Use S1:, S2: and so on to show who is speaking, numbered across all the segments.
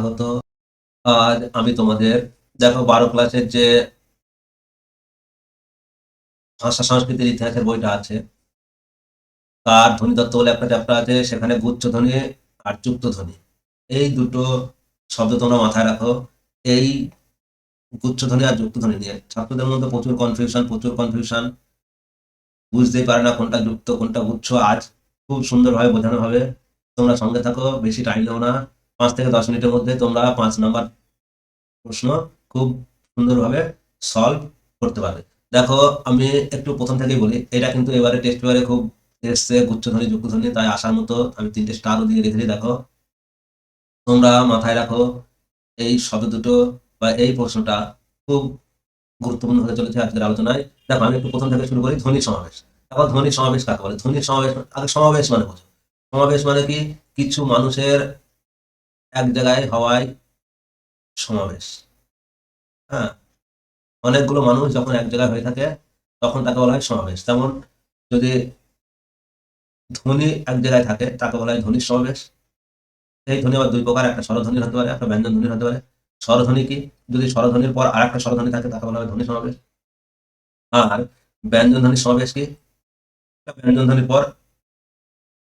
S1: স্বাগত। আজ আমি তোমাদের, দেখো বারো ক্লাসের যে ভাষা সংস্কৃতির ইতিহাসের বইটা আছে, তার ধ্বনি তত্ত্ব বলে একটা চ্যাপ্টার আছে, সেখানে গুচ্ছ ধ্বনি, আর যুক্ত ধ্বনি। এই দুটো শব্দ তোমরা মাথায় রাখো। এই গুচ্ছ ধ্বনি আর যুক্ত ধ্বনি নিয়ে। ছাত্রদের মধ্যে প্রচুর কনফিউশন প্রচুর কনফিউশন বুঝতেই পারে না কোনটা যুক্ত, কোনটা গুচ্ছ। আজ খুব সুন্দরভাবে বোঝানো হবে। তোমরা সঙ্গে থাকো, বেশি টাইম নেও না। পাঁচ থেকে দশ মিনিটের মধ্যে তোমরা পাঁচ নাম্বার প্রশ্ন খুব সুন্দরভাবে সলভ করতে পারবে। দেখো, আমি একটু প্রথম থেকেই বলি, এটা কিন্তু এবারে টেস্ট পেপারে খুব এসছে, গুচ্ছধ্বনি, যুক্তধ্বনি, তাই আসার মতো আমি তিনটে স্টারও দিয়ে রেখেছি, দেখো। তোমরা মাথায় রাখো, এই শব্দ দুটো বা এই প্রশ্নটা খুব গুরুত্বপূর্ণ হতে চলেছে আজকের আলোচনায়। দেখো, আমি একটু প্রথম থেকে শুরু করি ধ্বনি সমাবেশ। দেখো ধ্বনি সমাবেশ কাকে বলে? ধ্বনি সমাবেশ আগে সমাবেশ মানে বোঝো। সমাবেশ মানে কি? কিছু মানুষের এক জায়গায় হওয়ায় সমাবেশ। হ্যাঁ অনেকগুলো মানুষ যখন এক জায়গায় হয়ে থাকে, তখন তাকে বলা হয় সমাবেশ। যেমন যদি ধ্বনি এক জায়গায় থাকে, তাকে বলা হয় ধ্বনির সমাবেশ। এই ধ্বনি আবার দুই প্রকার, একটা স্বরধ্বনির হতে পারে, একটা ব্যঞ্জন ধ্বনির হতে পারে। স্বরধ্বনি কি? যদি স্বরধ্বনির পর আর একটা স্বরধ্বনি থাকে, তাকে বলা হয় ধ্বনি সমাবেশ। আর ব্যঞ্জন ধ্বনির সমাবেশ কি? ব্যঞ্জন ধ্বনির পর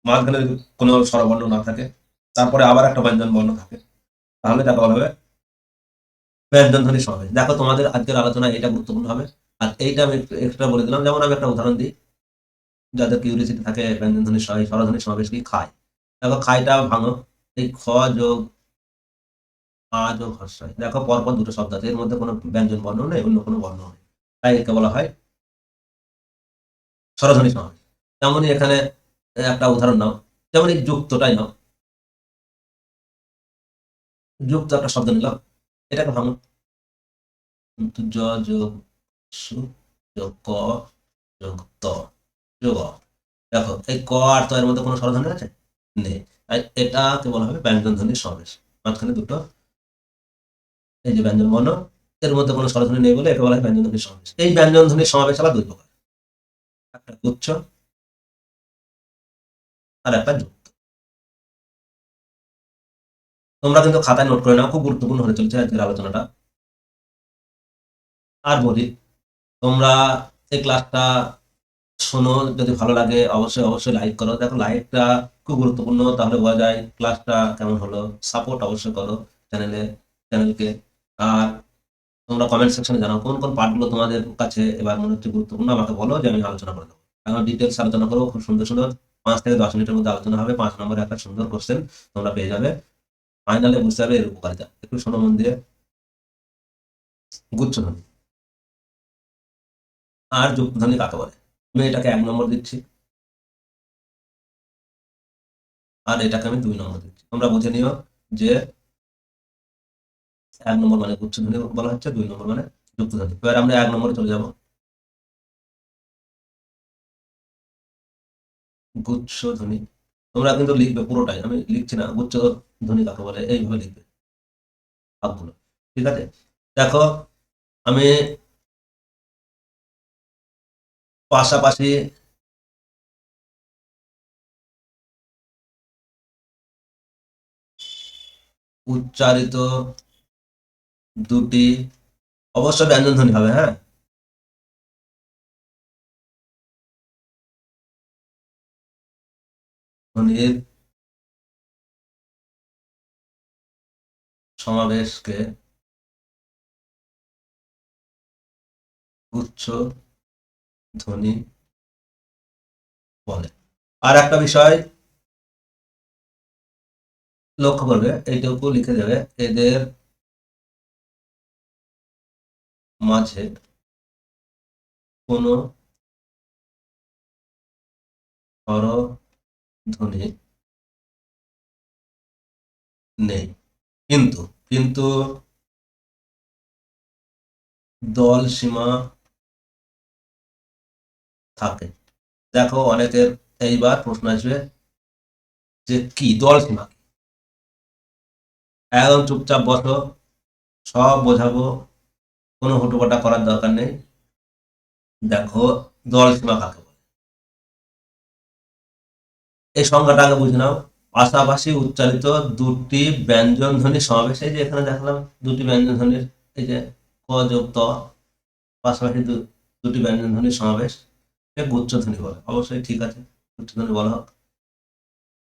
S1: মাঝখানে কোনো স্বরবর্ণ না থাকে তারপরে আবার একটা ব্যঞ্জন বর্ণ থাকে। তাহলে তাকে বলা হবে ব্যঞ্জন ধ্বনি সমাবেশ দেখো তোমাদের আজকের আলোচনা এটা গুরুত্বপূর্ণ হবে। আর এইটা আমি এক্সট্রা বলে দিলাম। যেমন আমি একটা উদাহরণ দিই। যাদের কিউরিসিটি থাকে ব্যঞ্জন ধ্বনি স্বরধ্বনি সমাবেশ কি খায়? দেখো খাইটা ভাঙো। এই খ যোগ আ যোগ হর্ষয় দেখো পরপর দুটো শব্দ আছে। এর মধ্যে কোনো ব্যঞ্জন বর্ণ নেই, অন্য কোনো বর্ণ নেই। তাই একে বলা হয় স্বরধ্বনি সমাবেশ তেমনই এখানে একটা উদাহরণ নাও। যেমন এই যুক্তটাই নাও। যুক্ত একটা শব্দ নিলাম এটাকে ভাঙো জ যোগ সু যোগ ক যোগ। ত যোগ দেখো, এই ক আর ত এর মধ্যে কোনো স্বরধ্বনি আছে? নেই। এটাকে বলা হবে ব্যঞ্জন ধ্বনির সমাবেশ। মাঝখানে দুটো। এই যে ব্যঞ্জন বর্ণ, এর মধ্যে কোনো স্বরধ্বনি নেই বলে একে বলা হয় ব্যঞ্জন ধ্বনির সমাবেশ। এই ব্যঞ্জন ধ্বনির সমাবেশ আবার দুই প্রকার। একটা গুচ্ছ আর একটা যুক্ত তোমরা কিন্তু খাতায় নোট করে নাও, খুব গুরুত্বপূর্ণ হতে চলছে আজকের আলোচনাটা। আর বলি, তোমরা এই ক্লাসটা শোনো, যদি ভালো লাগে অবশ্যই অবশ্যই লাইক করো। দেখো, লাইকটা খুব গুরুত্বপূর্ণ, তাহলে বোঝা যায় ক্লাসটা কেমন হলো। সাপোর্ট অবশ্যই করো চ্যানেলে, চ্যানেলকে। আর তোমরা কমেন্ট সেকশনে জানাও, কোন কোন পার্টগুলো তোমাদের কাছে এবার মনে হচ্ছে গুরুত্বপূর্ণ, আমাকে বলো, যে আমি আলোচনা করে দেবো। এখন ডিটেলস আলোচনা করব খুব সুন্দর সুন্দর, পাঁচ থেকে দশ মিনিটের মধ্যে আলোচনা হবে, পাঁচ নম্বরে একটা সুন্দর কোশ্চেন তোমরা পেয়ে যাবে। ফাইনালে বুঝতে হবে এর উপকারিতা একটু শোনো মন দিয়ে। গুচ্ছ ধ্বনি আর যুক্ত ধ্বনি কাকে বলে? আমি এটাকে এক নম্বর দিচ্ছি। আর এটাকে আমি দুই নম্বর দিচ্ছি। তোমরা বুঝে নিও যে এক নম্বর মানে গুচ্ছ ধ্বনি বলা হচ্ছে, দুই নম্বর মানে যুক্ত এবার আমরা এক নম্বরে চলে যাব। গুচ্ছ ধ্বনি তোমরা কিন্তু লিখবে পুরোটাই। আমি লিখছি না, উচ্চ ধ্বনি কাকে বলে, এইভাবে লিখবে। ভাগগুলো ঠিক আছে? দেখো, আমি পাশাপাশি উচ্চারিত দুটি অবশ্য ব্যঞ্জন ধ্বনি হবে হ্যাঁ? ধ্বনির সমাবেশকে উচ্চ ধ্বনি বলে। আর একটা বিষয় লক্ষ্য করবে, এইটুকু লিখে দেবে, এদের মাঝে কোনো ধ্বনি নেই কিন্তু কিন্তু দল সীমা থাকে। দেখো অনেকের এইবার প্রশ্ন আসবে যে কি, দল সীমা কি? একদম চুপচাপ বসো, সব বোঝাবো, কোনো হুটোপাটা করার দরকার নেই। দেখো দল সীমা কাকে এই সংখ্যাটা আগে বুঝে নাও। পাশাপাশি উচ্চারিত দুটি ব্যঞ্জন ধ্বনি সমাবেশ, এই যে এখানে দেখলাম দুটি ব্যঞ্জন ধ্বনির, এই যে ক যোগ ত, পাশাপাশি দুটি ব্যঞ্জন ধ্বনির সমাবেশ গুচ্ছ ধ্বনি বলে। অবশ্যই ঠিক আছে, গুচ্ছ ধ্বনি বলা হোক।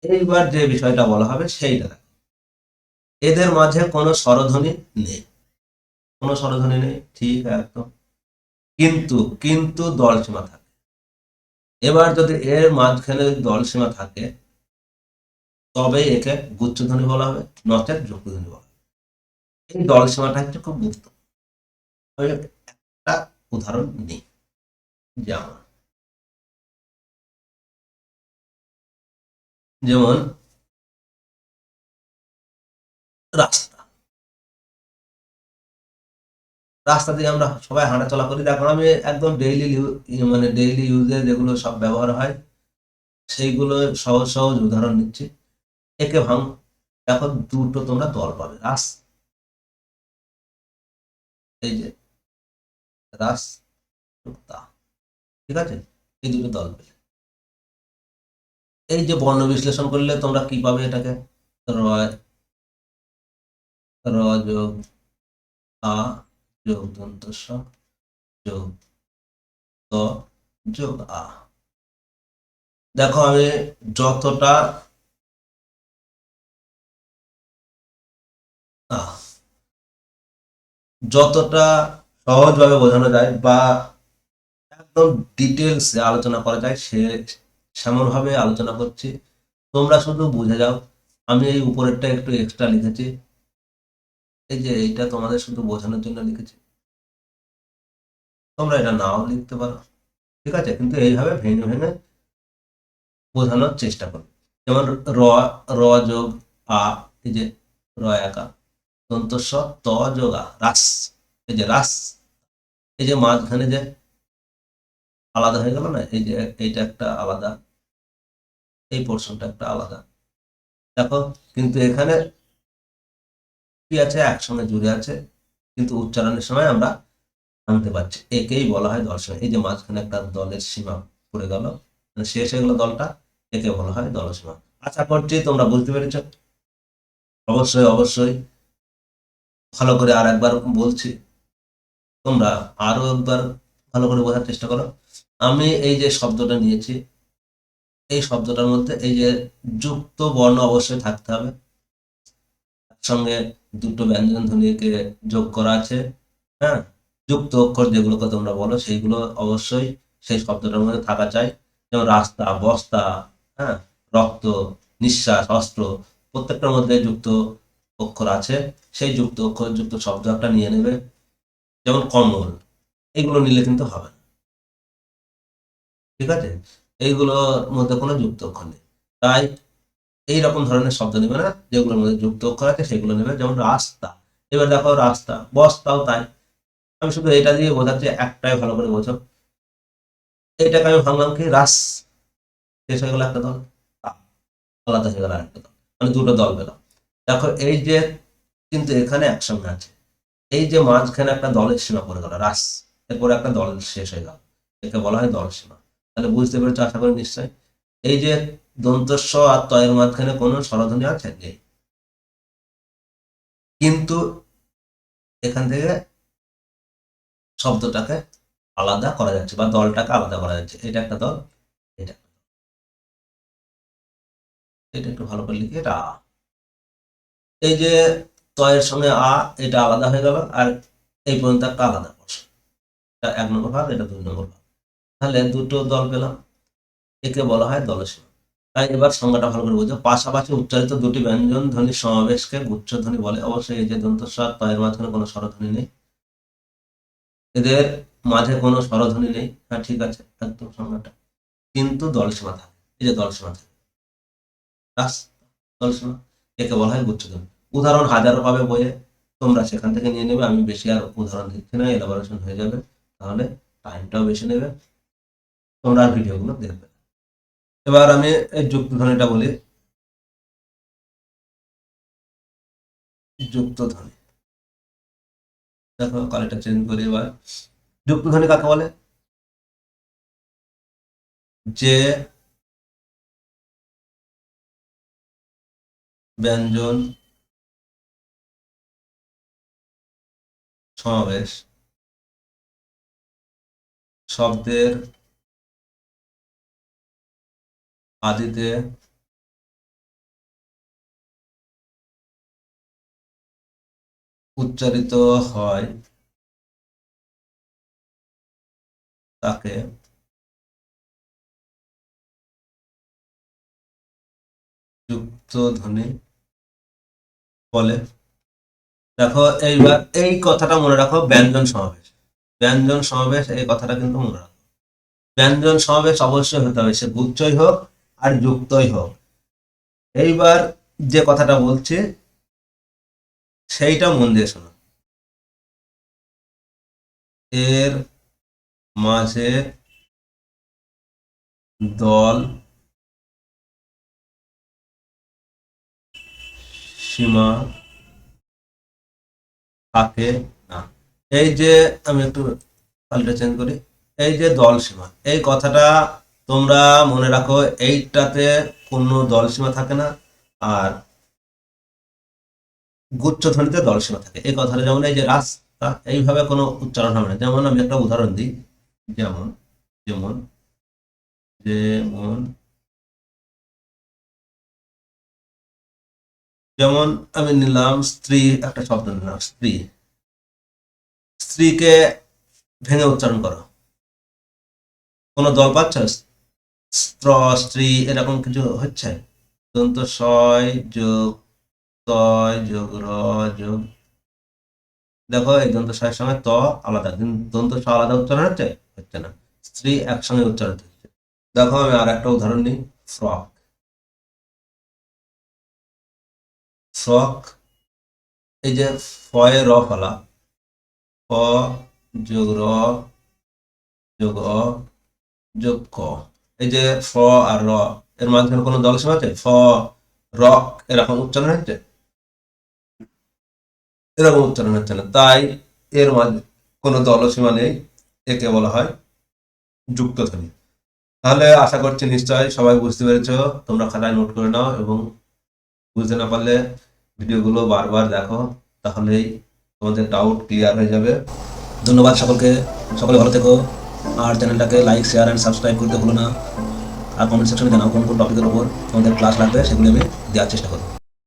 S1: এইবার যে বিষয়টা বলা হবে সেইটা এদের মাঝে কোনো স্বরধ্বনি নেই। কোনো স্বরধ্বনি নেই, ঠিক একদম। কিন্তু কিন্তু দল সীমা এবার যদি এর মাঝখানে দল সীমা থাকে তবে একে গুচ্ছধ্বনি বলা হবে নচেত যুক্তধ্বনি বলা হবে। এই দল সীমাটা হচ্ছে খুব গুরুত্ব একটা উদাহরণ নেই যেমন যেমন, রাস্তা। রাস্তা দিয়ে আমরা সবাই হাঁটাচলা করি। দেখো আমি একদম ডেইলি মানে ডেইলি ইউজে যেগুলো সব ব্যবহার হয়, সেইগুলো সহজ সহজ উদাহরণ নিচ্ছি একে ভাঙ, দেখো দুটো তোমরা দল পাবে। রাস, এই যে, রাস, তা, ঠিক আছে? এই দুটো দল পেলে। এই যে বর্ণ বিশ্লেষণ করলে তোমরা কি পাবে এটাকে? রয় র যোগ, আ যোগ দন্ত যোগ ত যোগ আ। দেখো আমি যতটা যতটা সহজভাবে বোঝানো যায় বা একদম ডিটেলস আলোচনা করা যায়, সে সেমন ভাবে আলোচনা করছি। তোমরা শুধু বুঝে যাও। আমি এই উপরেরটা একটু এক্সট্রা লিখেছি। এই যে এইটা তোমাদের শুধু বোঝানোর জন্য লিখেছি। তোমরা এটা নাও লিখতে পারো। ঠিক আছে? কিন্তু এইভাবে ভেঙে ভেঙে বোঝানোর চেষ্টা করো। যেমন র র যোগ আ, এই যে র একা। দন্তস্ব ত যোগ আ, রাস। এই যে রাস। এই যে মাঝখানে যে আলাদা হয়ে গেল না? এই যে এইটা একটা আলাদা। এই পোর্শনটা একটা আলাদা। দেখো, কিন্তু এখানে কি আছে, একসঙ্গে জুড়ে আছে, কিন্তু উচ্চারণের সময় আমরা আনতে পারছি। একেই বলা হয় দর্শন এই যে মাঝখানে একটা দলের সীমা পড়ে গেল মানে শেষ হয়ে গেল দলটা, একে বলা হয় দলসীমা আশা করছি তোমরা বুঝতে পেরেছ? অবশ্যই অবশ্যই। ভালো করে আর একবার বলছি। তোমরা আরও একবার ভালো করে বোঝার চেষ্টা করো। আমি এই যে শব্দটা নিয়েছি, এই শব্দটার মধ্যে এই যে যুক্ত বর্ণ অবশ্যই থাকতে হবে। সঙ্গে দুটো ব্যঞ্জন ধ্বনিকে যোগ করা আছে হ্যাঁ? যুক্ত অক্ষর যেগুলোকে তোমরা বলো, সেইগুলো অবশ্যই সেই শব্দটার মধ্যে থাকা চাই। যেমন রাস্তা, বস্তা হ্যাঁ? রক্ত, নিঃশ্বাস, অস্ত্র, প্রত্যেকটার মধ্যে যুক্ত অক্ষর আছে। সেই যুক্ত অক্ষর, যুক্ত শব্দ একটা নিয়ে নেবে। যেমন কমল, এগুলো নিলে কিন্তু হবে না। ঠিক আছে? এইগুলোর মধ্যে কোনো যুক্ত অক্ষর নেই। তাই এই রকম ধরনের শব্দ নেবে না, যেগুলোর মধ্যে যুক্ত অক্ষর আছে, সেগুলো নেবে, যেমন রাস্তা। এবার দেখো রাস্তা, বস্তাও তাই। আমি শুধু এটা দিয়ে বোঝাচ্ছি, একটাই ভালো করে বোঝো। এইটাকে আমি ভাবলাম কি? রাস। শেষ হয়ে গেল একটা দল। আলাদা হয়ে গেল একটা দল। মানে দুটো দল পেলাম। দেখো এই যে, কিন্তু এখানে একসঙ্গে আছে। এই যে মাঝখানে একটা দলের সীমা পড়ে গেল, রাস। এরপরে একটা দল শেষ হয়ে গেল। একে বলা হয় দল সীমা। তাহলে বুঝতে পেরেছ? আশা করি নিশ্চয় এই যে দন্তস্ব আর তয়ের মাঝখানে কোনো স্বরধ্বনি আছে নেই কিন্তু এখান থেকে শব্দটাকে আলাদা করা যাচ্ছে বা দলটাকে আলাদা করা যাচ্ছে। এটা একটা দল, এটা এটা একটু ভালো করে লিখি, এটা আ। এই যে তয়ের সঙ্গে আ, এটা আলাদা হয়ে গেল আর এই পর্যন্ত একটা আলাদা portion। এটা এক নম্বর ভাগ, এটা দুই নম্বর ভাগ। তাহলে দুটো দল পেলাম। একে বলা হয় দলসীমা তাই এবার সংজ্ঞাটা ভালো করে বুঝো। পাশাপাশি উচ্চারিত দুটি ব্যঞ্জন ধ্বনির সমাবেশকে গুচ্ছ ধ্বনি বলে। অবশ্যই এই যে দন্তস্বর তয়ের মাঝখানে কোনো স্বরধ্বনি নেই। এদের মাঝে কোনো স্বরধ্বনি নেই। হ্যাঁ ঠিক আছে, একদম সংজ্ঞাটা। কিন্তু দলসীমা থাকে। এই যে দলসীমা থাকে। দলসীমা। একে বলা হয় গুচ্ছ ধ্বনি। উদাহরণ হাজারো পাবে বইয়ে। তোমরা সেখান থেকে নিয়ে নেবে। আমি বেশি আর উদাহরণ দিচ্ছি না এলাবোরেশন হয়ে যাবে। তাহলে টাইমটাও বেশি নেবে। তোমরা আর ভিডিওগুলো দেখবে। এবার আমি যুক্ত ধ্বনিটা বলি। যুক্ত ধ্বনি দেখো কালিটা চেঞ্জ করি এবার। যুক্ত ধ্বনি কাকে বলে? যে ব্যঞ্জন সমাবেশ। শব্দের আদিতে উচ্চারিত হয় তাকে যুক্ত ধ্বনি বলে। দেখো, এইবার এই কথাটা মনে রাখো, ব্যঞ্জন সমাবেশ। ব্যঞ্জন সমাবেশ, এই কথাটা কিন্তু মনে রাখো। ব্যঞ্জন সমাবেশ অবশ্যই হতে হবে। সে গুচ্ছই হোক আর যুক্তই হোক। এইবার যে কথাটা বলছে, সেইটা মন দিয়ে শোনো। এর মাঝে দল সীমা থাকে না। এই যে আমি একটু পাল্টা চেঞ্জ করি, এই যে দল সীমা, এই কথাটা তোমরা মনে রাখো, এইটাতে কোনো দল সীমা থাকে না, আর গুচ্ছ ধ্বনিতে দল সীমা থাকে। এই কথাটা যেমন এই যে রাস্তা, এইভাবে কোনো উচ্চারণ হবে না। যেমন আমি একটা উদাহরণ দিই, যেমন যেমন যেমন যেমন আমি নিলাম স্ত্রী, একটা শব্দ নিলাম, স্ত্রী। স্ত্রীকে ভেঙে উচ্চারণ করো। কোনো দল পাচ্ছ? স্ত্র স্ত্রী এরকম কিছু হচ্ছে? দন্ত ছয় যোগ তয় যোগ র যোগ। দেখো, এই দন্ত ছয়ের সঙ্গে ত আলাদা দন্ত ছ আলাদা উচ্চারণ হচ্ছে? হচ্ছে না। স্ত্রী একসঙ্গে উচ্চারণ হচ্ছে। দেখো, আমি আর একটা উদাহরণ নিই ফ্রক ফ্রক এই যে ফয়ে র ফলা ফ যোগ র যোগ অ যোগ ক। এই যে ফ আর র, এর মাঝখানে কোনো দল সীমা আছে? ফ রক এরকম উচ্চারণ হচ্ছে এরকম উচ্চারণ হচ্ছে না। তাই এর মাঝে, কোনো দল সীমা নেই, একে বলা হয় যুক্ত ধ্বনি। তাহলে আশা করছি নিশ্চয়ই সবাই বুঝতে পেরেছ, তোমরা খাতায় নোট করে নাও এবং বুঝতে না পারলে ভিডিওগুলো বারবার দেখো, তাহলেই তোমাদের ডাউট ক্লিয়ার হয়ে যাবে। ধন্যবাদ সকলকে, সকলে ভালো থেকো। আর চ্যানেলটাকে লাইক শেয়ার অ্যান্ড সাবস্ক্রাইব করতে ভুলো না। আর কমেন্ট সেকশনে জানাও কোন কোন টপিকের উপর তোমাদের ক্লাস লাগবে, সেগুলো আমি দেওয়ার চেষ্টা করব।